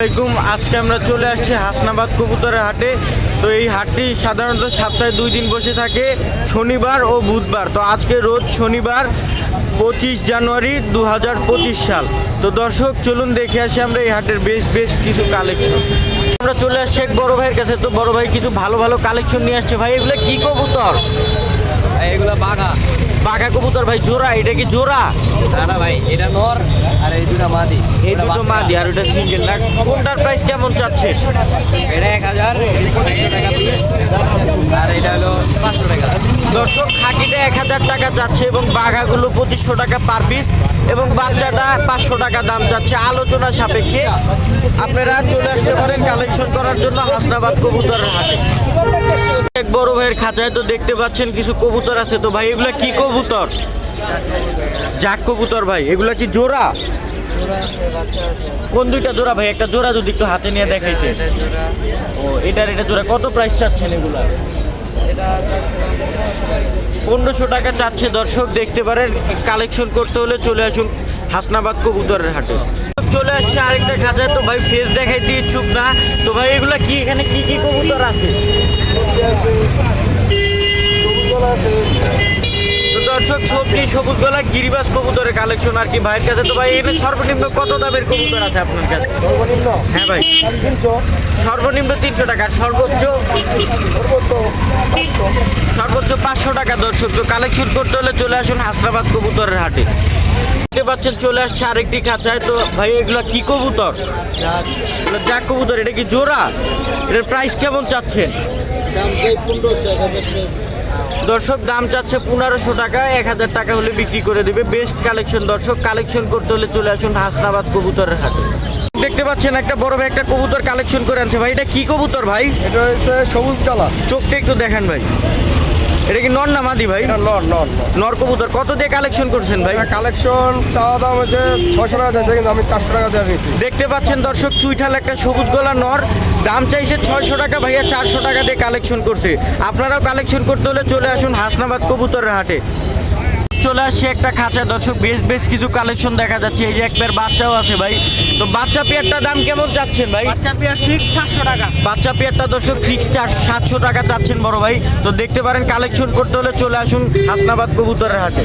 আসসালামাইকুম আজকে আমরা চলে আসছি হাসনাবাদ কবুতরের হাটে। তো এই হাটটি সাধারণত সপ্তাহে দুই দিন বসে থাকে, শনিবার ও বুধবার। তো আজকে রোজ শনিবার পঁচিশ জানুয়ারি দু হাজার পঁচিশ সাল। তো দর্শক, চলুন দেখে আসি আমরা এই হাটের বেশ বেশ কিছু কালেকশন। আমরা চলে আসছি এক বড় ভাইয়ের কাছে। তো বড় ভাই কিছু ভালো ভালো কালেকশন নিয়ে আসছে। ভাই, এগুলো কি কবুতর? এগুলো বাঘা। বাঘা কবুতর ভাই জোড়া এটা কি জোড়া? না না ভাই এটা নর আর এই দুটা মাদি। এই দুটো মাদি আর ওটা সিঙ্গেল না? কোনটার প্রাইস কেমন চাচ্ছে? এটা এক হাজার টাকা পিস আর এটা হলো পাঁচশো টাকা। দর্শক খাকিটা এক হাজার টাকা যাচ্ছে এবং বাঘাগুলো পঁচিশশো টাকা পার পিস এবং বাচ্চাটা পাঁচশো টাকা দাম যাচ্ছে আলোচনা সাপেক্ষে আপনারা চলে আসতে পারেন কালেকশন করার জন্য হাসনাবাদ কবুতরের হাটে। বড় ভাইয়ের খাঁচায় তো দেখতে পাচ্ছেন কিছু কবুতর আছে। তো ভাই, এগুলা কি কবুতর? জাক কবুতর ভাই, এগুলা কি জোড়া? কোন দুইটা জোড়া ভাই? একটা জোড়া যদি একটু হাতে নিয়ে দেখাইছে ও, এটার এটা জোড়া। কত প্রাইস চাচ্ছেন এগুলা? পনেরোশো টাকা চাচ্ছে দর্শক, দেখতে পারেন। কালেকশন করতে হলে চলে আসুন হাসনাবাদ কবুতরের হাটে। চলে আসছে আরেকটা খাঁচায়। তো ভাই ফেস দেখাইতে ইচ্ছুক না। তো ভাই, এগুলা কি? এখানে কি কি কবুতর আছে? তো দর্শক সবজি সবুজ গলা গিরিবাস কবুতরের কালেকশন আর কি ভাইয়ের কাছে। তো ভাই এখানে সর্বনিম্ন কত দামের কবুতর আছে আপনার কাছে? সর্বনিম্ন? হ্যাঁ ভাই। তিনশো। সর্বনিম্ন তিনশো টাকা সর্বোচ্চ? সর্বোচ্চ পাঁচশো। সর্বোচ্চ পাঁচশো টাকা দর্শক। তো কালেকশন করতে হলে চলে আসুন হাসনাবাদ কবুতরের হাটে। দেখতে পাচ্ছেন চলে আসছে আরেকটি খাঁচায়। তো ভাই এগুলো কি কবুতর? যাক কবুতর এটা কি জোড়া? এটার প্রাইস কেমন চাচ্ছেন? দর্শক দাম চাচ্ছে পনেরোশো টাকা এক হাজার টাকা হলে বিক্রি করে দেবে। বেস্ট কালেকশন দর্শক কালেকশন করতে হলে চলে আসুন হাসনাবাদ কবুতরের হাতে দেখতে পাচ্ছেন একটা বড় ভাই একটা কবুতর কালেকশন করে আনছে ভাই। এটা কি কবুতর ভাই? এটা হচ্ছে সবুজ কালা চোখটা একটু দেখেন ভাই। এটা কি নর না মাদি ভাই? নর নর নর। কবুতর। কত দিয়ে কালেকশন করছেন ভাই? কালেকশন চাওয়া দাম হচ্ছে ছশো টাকা চাইছে কিন্তু আমি চারশো টাকা দিয়ে নিয়েছি দেখতে পাচ্ছেন দর্শক চুইঠাল একটা সবুজ গলা নর। দাম চাইছে ছয়শো টাকা ভাইয়া চারশো টাকা দিয়ে কালেকশন করছে। আপনারাও কালেকশন করতে হলে চলে আসুন হাসনাবাদ কবুতরের হাটে। চলে আসছে একটা খাঁচা। দর্শক বেশ বেশ কিছু কালেকশন দেখা যাচ্ছে। এই যে এক পেয়ার বাচ্চাও আছে ভাই। তো বাচ্চা পেয়ারটা দাম কেমন চাচ্ছেন ভাই? বাচ্চা পেয়ার ফিক্স সাতশো টাকা। বাচ্চা পেয়ারটা দর্শক ফিক্স সাতশো টাকা চাচ্ছেন বড় ভাই। তো দেখতে পারেন কালেকশন করতে হলে চলে আসুন হাসনাবাদ কবুতরের হাটে।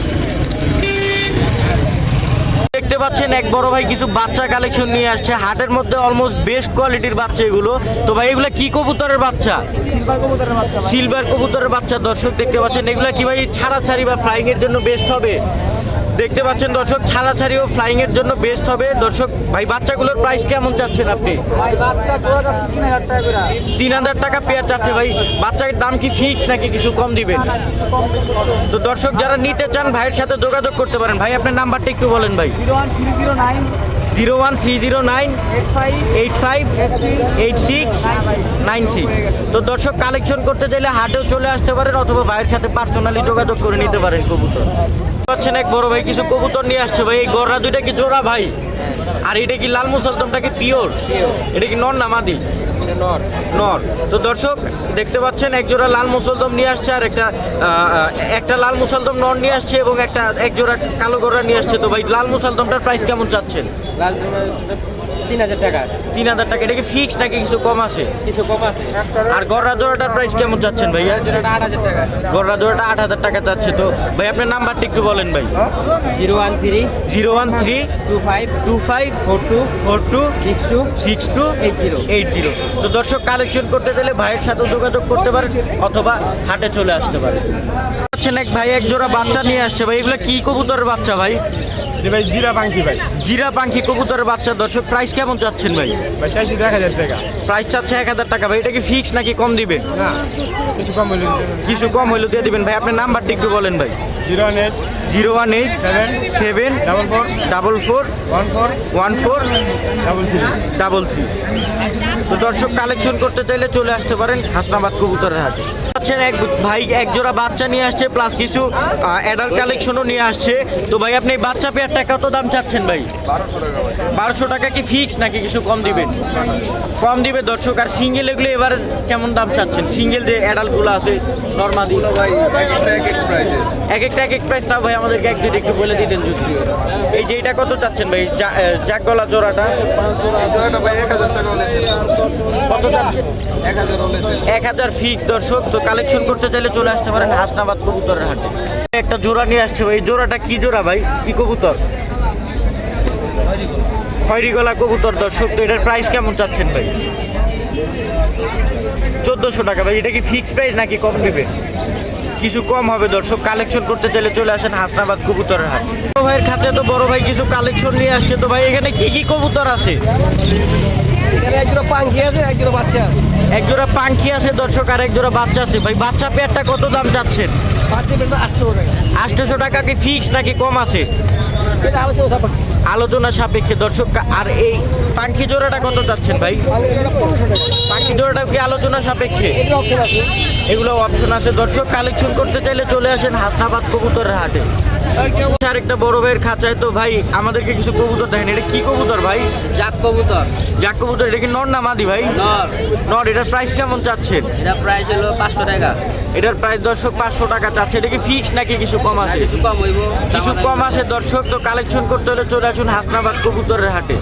দেখতে পাচ্ছেন এক বড় ভাই কিছু বাচ্চা কালেকশন নিয়ে আসছে। হাটের মধ্যে অলমোস্ট বেস্ট কোয়ালিটির বাচ্চা এগুলো। তো ভাই এগুলো কি কবুতরের বাচ্চা? সিলভার কবুতরের বাচ্চা দর্শক দেখতে পাচ্ছেন। এগুলো কি ভাই ছাড়াছাড়ি বা ফ্লাইং এর জন্য বেস্ট হবে? দেখতে পাচ্ছেন দর্শক ছাড়াছাড়ি ও ফ্লাইং এর জন্য বেস্ট হবে। দর্শক ভাই বাচ্চাগুলোর প্রাইস কেমন চাচ্ছেন আপনি? তিন হাজার টাকা পেয়ার চাচ্ছে ভাই। বাচ্চার দাম কি ফিক্স নাকি কিছু কম দিবেন? তো দর্শক যারা নিতে চান ভাইয়ের সাথে যোগাযোগ করতে পারেন। ভাই আপনার নাম্বারটা একটু বলেন ভাই। Zero one three zero nine eight five eight six nine six. তো দর্শক কালেকশন করতে চাইলে হাটেও চলে আসতে পারেন অথবা ভাইয়ের সাথে পার্সোনালি যোগাযোগ করে নিতে পারেন কবুতর। পাচ্ছেন এক বড় ভাই, কিছু কবুতর নিয়ে আসছে ভাই। এই গররা দুইটা কি জোড়া ভাই? আর এটা কি লাল মুসলদমটা কি পিওর? এটা কি নর না মাদি? নর। তো দর্শক, দেখতে পাচ্ছেন, এক জোড়া লাল মুসলদম নিয়ে আসছে আর একটা একটা লাল মুসলদম নর নিয়ে আসছে এবং একটা, এক জোড়া কালো গররা নিয়ে আসছে। তো ভাই, লাল মুসলদমটার প্রাইস কেমন চাচ্ছেন? তিন হাজার টাকা। তিন হাজার টাকা এটা কি ফিক্স নাকি কিছু কম আছে? কিছু কম আছে। আর প্রাইস কেমন চাচ্ছেন জোড়াটা আট হাজার টাকা আট হাজার টাকা চাচ্ছে তো। ভাই আপনার নাম্বারটা একটু বলেন ভাই। Zero one three zero one three two five two five four two four two six two six two eight zero. Eight zero. তো দর্শক কালেকশন করতে গেলে ভাইয়ের সাথে যোগাযোগ করতে পারেন অথবা হাটে চলে আসতে পারেন। আচ্ছা এক ভাই এক জোড়া বাচ্চা নিয়ে আসছে। ভাই এগুলো কি কবুতরের বাচ্চা ভাই? ভাই জিরা পাঙ্কি ভাই। জিরা পাখি কবুতরের বাচ্চা দর্শক প্রাইস কেমন চাচ্ছেন ভাই? ভাই চাইছি দেখা যাচ্ছে টাকা। প্রাইস চাচ্ছে এক হাজার টাকা ভাই এটা কি ফিক্স নাকি কম দিবেন? না কিছু কম হইলে কিছু কম হইলে দিয়ে দিবেন ভাই আপনার নাম্বারটা একটু বলেন ভাই। Zero one eight zero one eight seven seven double four double four one four one four double three. Double three. তো দর্শক কালেকশন করতে চাইলে চলে আসতে পারেন হাসনাবাদ কবুতরের হাতে পাচ্ছেন এক ভাই এক জোড়া বাচ্চা নিয়ে আসছে প্লাস কিছু অ্যাডাল্ট কালেকশনও নিয়ে আসছে। তো ভাই আপনি বাচ্চা বাচ্চা পেয়ারটা কত দাম চাচ্ছেন ভাই। বারোশো টাকা কি ফিক্স নাকি কিছু কম দিবেন? কম দিবে দর্শক, আর সিঙ্গেল এগুলো এবারে কেমন দাম চাচ্ছেন? সিঙ্গেল যে অ্যাডাল্টগুলো আছে নর্মাদি এক একটা এক এক প্রাইস তাও ভাই আমাদেরকে এক দুইটা একটু বলে দিতেন যদি। এই যে এটা কত চাচ্ছেন ভাই? জাক গলা জোড়াটা। কত এক হাজার ফিক্স দর্শক, তো কালেকশন করতে চাইলে চলে আসতে পারেন হাসনাবাদ কবুতরের হাটে। একটা জোড়া নিয়ে আসছে ভাই। জোড়াটা কি জোড়া ভাই? কি কবুতর? খয়রি গলা কবুতর দর্শক তো এটার প্রাইস কেমন চাচ্ছেন ভাই? চোদ্দোশো টাকা ভাই। এটা কি ফিক্স প্রাইস নাকি কম নেবে? কিছু কম হবে দর্শক। কালেকশন করতে চাইলে চলে আসেন হাসনাবাদ কবুতরের হাট। বড় ভাইয়ের খাতে তো বড় ভাই কিছু কালেকশন নিয়ে আসছে। তো ভাই এখানে কি কি কবুতর আছে? এখানে একজোড়া পাঙ্কি আছে একজোড়া বাচ্চা আছে। এক জোড়া পাঙ্খি আছে দর্শক আর এক জোড়া বাচ্চা আছে। ভাই বাচ্চা পেয়ারটা কত দাম চাচ্ছেন? আটশোশো টাকা কি ফিক্স নাকি কম আছে? আলোচনা সাপেক্ষে দর্শক আর এই পাঙ্খি জোড়াটা কত চাচ্ছেন ভাই? পাঙ্খি জোড়াটা কি আলোচনা সাপেক্ষে? এগুলো অপশন আছে। দর্শক কালেকশন করতে চাইলে চলে আসেন হাসনাবাদ কবুতরের হাটে। আর একটা বড় ভাইয়ের খাঁচায় তো ভাই আমাদেরকে কিছু কবুতর দেখেন। এটা কি কবুতর ভাই? জাত কবুতর। যাক কবুতর এটা কি নর না মাদি ভাই? নর। নর এটার প্রাইস কেমন চাচ্ছেন? এটা প্রাইস হলো পাঁচশো টাকা। এটার প্রাইস দর্শক পাঁচশো টাকা চাচ্ছে। এটা কি ফিক্স নাকি কিছু কম আছে? কিছু কম হইব। কিছু কম আছে দর্শক তো কালেকশন করতে হলে চলে আসুন হাসনাবাদ কবুতরের হাটে।